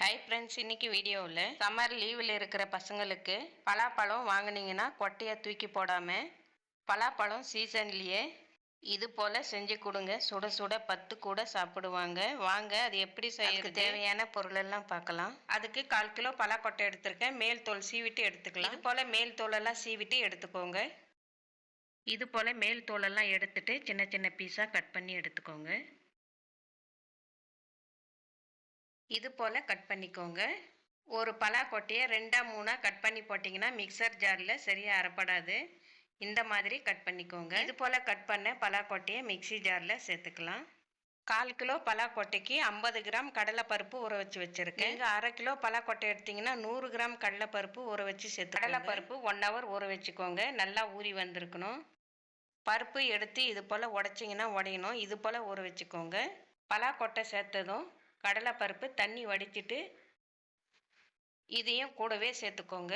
Hi friends இன்னைக்கு வீடியோவில் summer லீவில் இருக்கிற பசங்களுக்கு பலாப்பழம் வாங்குனீங்கன்னா கொட்டையை தூக்கி போடாமல் பலாப்பழம் சீசன்லேயே இது போல் செஞ்சு கொடுங்க. சுட சுட பத்து கூட சாப்பிடுவாங்க. வாங்க அது எப்படி செய்யறது? தேவையான பொருளெல்லாம் பார்க்கலாம். அதுக்கு கால் கிலோ பலாக்கொட்டை எடுத்திருக்கேன். மேல் தோல் சீவிட்டு எடுத்துக்கலாம். இது போல் மேல் தோலெல்லாம் சீவிட்டு எடுத்துக்கோங்க. இது போல் மேல் தோலெல்லாம் எடுத்துட்டு சின்ன சின்ன பீஸாக கட் பண்ணி எடுத்துக்கோங்க. இது போல் கட் பண்ணிக்கோங்க. ஒரு பலாக்கொட்டையை ரெண்டாக மூணாக கட் பண்ணி போட்டிங்கன்னா மிக்சர் ஜாரில் சரியாக அரைப்படாது. இந்த மாதிரி கட் பண்ணிக்கோங்க. இது போல் கட் பண்ண பலாக்கொட்டையை மிக்சி ஜாரில் சேர்த்துக்கலாம். கால் கிலோ பலாக்கொட்டைக்கு ஐம்பது கிராம் கடலைப்பருப்பு ஊற வச்சு வச்சுருக்கேன். இங்கே அரை கிலோ பலாக்கொட்டை எடுத்திங்கன்னா நூறு கிராம் கடலைப்பருப்பு ஊற வச்சு சேர்த்து கடலைப்பருப்பு ஒன் ஹவர் ஊற வச்சுக்கோங்க. நல்லா ஊறி வந்திருக்கணும். பருப்பு எடுத்து இது போல் உடச்சிங்கன்னா உடையணும். இது போல் ஊற வச்சுக்கோங்க. பலாக்கொட்டை சேர்த்ததும் கடலைப்பருப்பு தண்ணி வடிச்சிட்டு இதையும் கூடவே சேர்த்துக்கோங்க.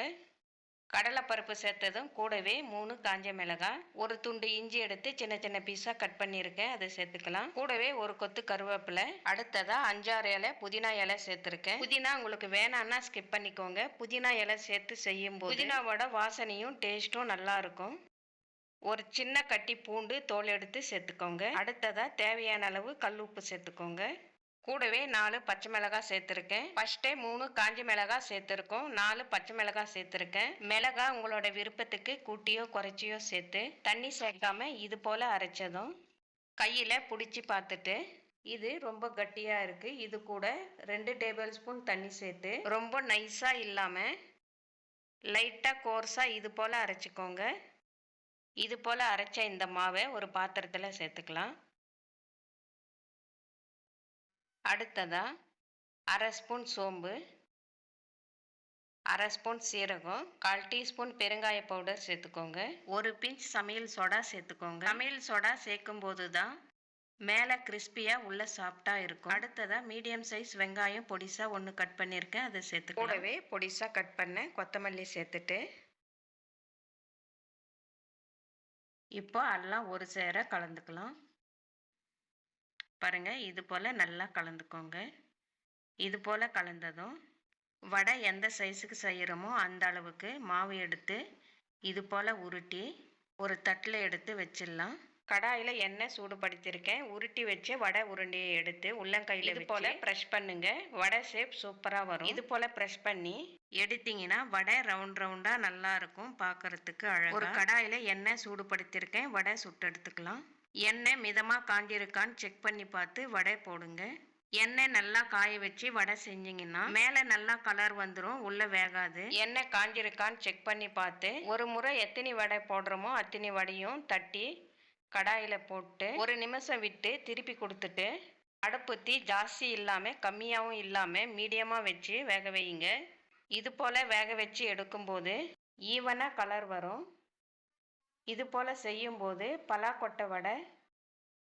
கடலைப்பருப்பு சேர்த்ததும் கூடவே மூணு காஞ்ச மிளகாய் ஒரு துண்டு இஞ்சி எடுத்து சின்ன சின்ன பீஸாக கட் பண்ணியிருக்கேன். அதை சேர்த்துக்கலாம். கூடவே ஒரு கொத்து கருவேப்பிலை அடுத்ததாக அஞ்சாறு இலை புதினா இலை சேர்த்துருக்கேன். புதினா உங்களுக்கு வேணான்னா ஸ்கிப் பண்ணிக்கோங்க. புதினா இலை சேர்த்து செய்யும் போது புதினாவோட வாசனையும் டேஸ்ட்டும் நல்லா இருக்கும். ஒரு சின்ன கட்டி பூண்டு தோல் எடுத்து சேர்த்துக்கோங்க. அடுத்ததாக தேவையான அளவு கல் உப்பு சேர்த்துக்கோங்க. கூடவே நாலு பச்சை மிளகாய் சேர்த்துருக்கேன். ஃபஸ்ட்டே மூணு காஞ்ச மிளகாய் சேர்த்துருக்கோம். நாலு பச்சை மிளகாய் சேர்த்துருக்கேன். மிளகாய் உங்களோட விருப்பத்துக்கு கூட்டியோ குறைச்சியோ சேர்த்து தண்ணி சேர்க்காம இது போல் அரைச்சதும் கையில் பிடிச்சி பார்த்துட்டு இது ரொம்ப கட்டியாக இருக்குது இது கூட ரெண்டு டேபிள் ஸ்பூன் தண்ணி சேர்த்து ரொம்ப நைஸாக இல்லாமல் லைட்டாக கோர்ஸாக இது போல் அரைச்சிக்கோங்க. இது போல் அரைச்ச இந்த மாவை ஒரு பாத்திரத்தில் சேர்த்துக்கலாம். அடுத்ததா அரை ஸ்பூன் சோம்பு அரை ஸ்பூன் சீரகம் கால் டீஸ்பூன் பெருங்காய பவுடர் சேர்த்துக்கோங்க. ஒரு பிஞ்ச் சமையல் சோடா சேர்த்துக்கோங்க. சமையல் சோடா சேர்க்கும் போது தான் மேலே கிறிஸ்பியாக உள்ள சாஃப்டாக இருக்கும். அடுத்ததாக மீடியம் சைஸ் வெங்காயம் பொடிசாக ஒன்று கட் பண்ணியிருக்கேன் அதை சேர்த்து கூடவே பொடிசாக கட் பண்ண கொத்தமல்லி சேர்த்துட்டு இப்போ எல்லாம் ஒரு சேர கலந்துக்கலாம். பாருங்கள் இது போல் நல்லா கலந்துக்கோங்க. இது போல் கலந்ததும் வடை எந்த சைஸுக்கு செய்கிறோமோ அந்த அளவுக்கு மாவு எடுத்து இது போல் உருட்டி ஒரு தட்டில் எடுத்து வச்சிடலாம். கடாயில் எண்ணெய் சூடுபடுத்தியிருக்கேன். உருட்டி வச்சு வடை உருண்டையை எடுத்து உள்ளங்கையில் இது போல் ப்ரெஷ் பண்ணுங்க. வடை ஷேப் சூப்பராக வரும். இது போல் ப்ரெஷ் பண்ணி எடுத்தீங்கன்னா வடை ரவுண்ட் ரவுண்டாக நல்லா இருக்கும் பார்க்கறதுக்கு அழகாக ஒரு கடாயில் எண்ணெய் சூடுபடுத்தியிருக்கேன். வடை சுட்டு எடுத்துக்கலாம். எண்ணெய் மிதமாக காஞ்சிருக்கான்னு செக் பண்ணி பார்த்து வடை போடுங்க. எண்ணெய் நல்லா காய வச்சு வடை செஞ்சீங்கன்னா மேலே நல்லா கலர் வந்துடும் உள்ள வேகாது. எண்ணெய் காஞ்சிருக்கான்னு செக் பண்ணி பார்த்து ஒரு முறை எத்தனை வடை போடுறோமோ அத்தனை வடையும் தட்டி கடாயில் போட்டு ஒரு நிமிஷம் விட்டு திருப்பி கொடுத்துட்டு அடுப்பு தீ ஜாஸ்தி இல்லாமல் கம்மியாகவும் இல்லாமல் மீடியமாக வச்சு வேக வைங்க இது போல் வேக வச்சு எடுக்கும்போது ஈவனாக கலர் வரும். இது போல் செய்யும்போது பலாக்கொட்டை வடை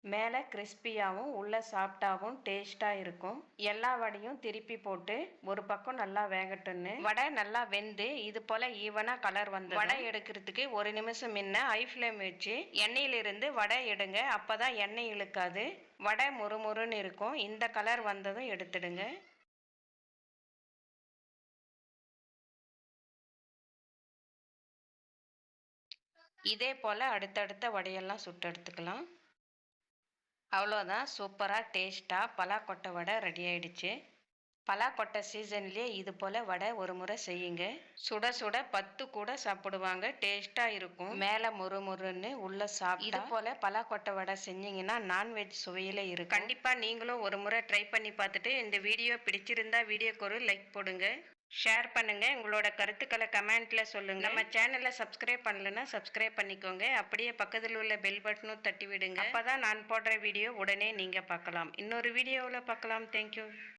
மேலே கிறிஸ்பியாகவும் உள்ளே சாஃப்டாகவும் டேஸ்ட்டாக இருக்கும். எல்லா வடையும் திருப்பி போட்டு ஒரு பக்கம் நல்லா வேகட்டுன்னு. வடை நல்லா வெந்து இது போல் ஈவனாக கலர் வந்து வடை எடுக்கிறதுக்கு ஒரு நிமிஷம் முன்ன ஹை ஃப்ளேம் வச்சு எண்ணெயிலிருந்து வடை எடுங்க. அப்போ தான் எண்ணெய் இழுக்காது. வடை முறுமுறுன்னு இருக்கும். இந்த கலர் வந்ததும் எடுத்துடுங்க. இதே போல் அடுத்தடுத்த வடையெல்லாம் சுட்டு எடுத்துக்கலாம். அவ்வளோதான் சூப்பராக டேஸ்ட்டாக பலாக்கொட்டை வடை ரெடி ஆயிடுச்சு. பலாக்கொட்டை சீசன்லேயே இது போல் வடை ஒரு முறை செய்யுங்க. சுட சுட பத்து கூட சாப்பிடுவாங்க. டேஸ்ட்டாக இருக்கும். மேலே முறு முறுன்னு உள்ள சாப்பிட்டு இது போல் பலாக்கொட்டை வடை செஞ்சீங்கன்னா நான்வெஜ் சுவையில் இருக்கும். கண்டிப்பாக நீங்களும் ஒரு முறை ட்ரை பண்ணி பார்த்துட்டு இந்த வீடியோ பிடிச்சிருந்தா வீடியோக்கு ஒரு லைக் போடுங்க. ஷேர் பண்ணுங்க. உங்களோட கருத்துக்களை கமெண்ட்ல சொல்லுங்க. நம்ம சேனலை சப்ஸ்கிரைப் பண்ணலன்னா சப்ஸ்கிரைப் பண்ணிக்கோங்க. அப்படியே பக்கத்தில் உள்ள பெல் பட்டனும் தட்டி விடுங்க. அப்பதான் நான் போடுற வீடியோ உடனே நீங்க பார்க்கலாம். இன்னொரு வீடியோவில் பார்க்கலாம். தேங்க்யூ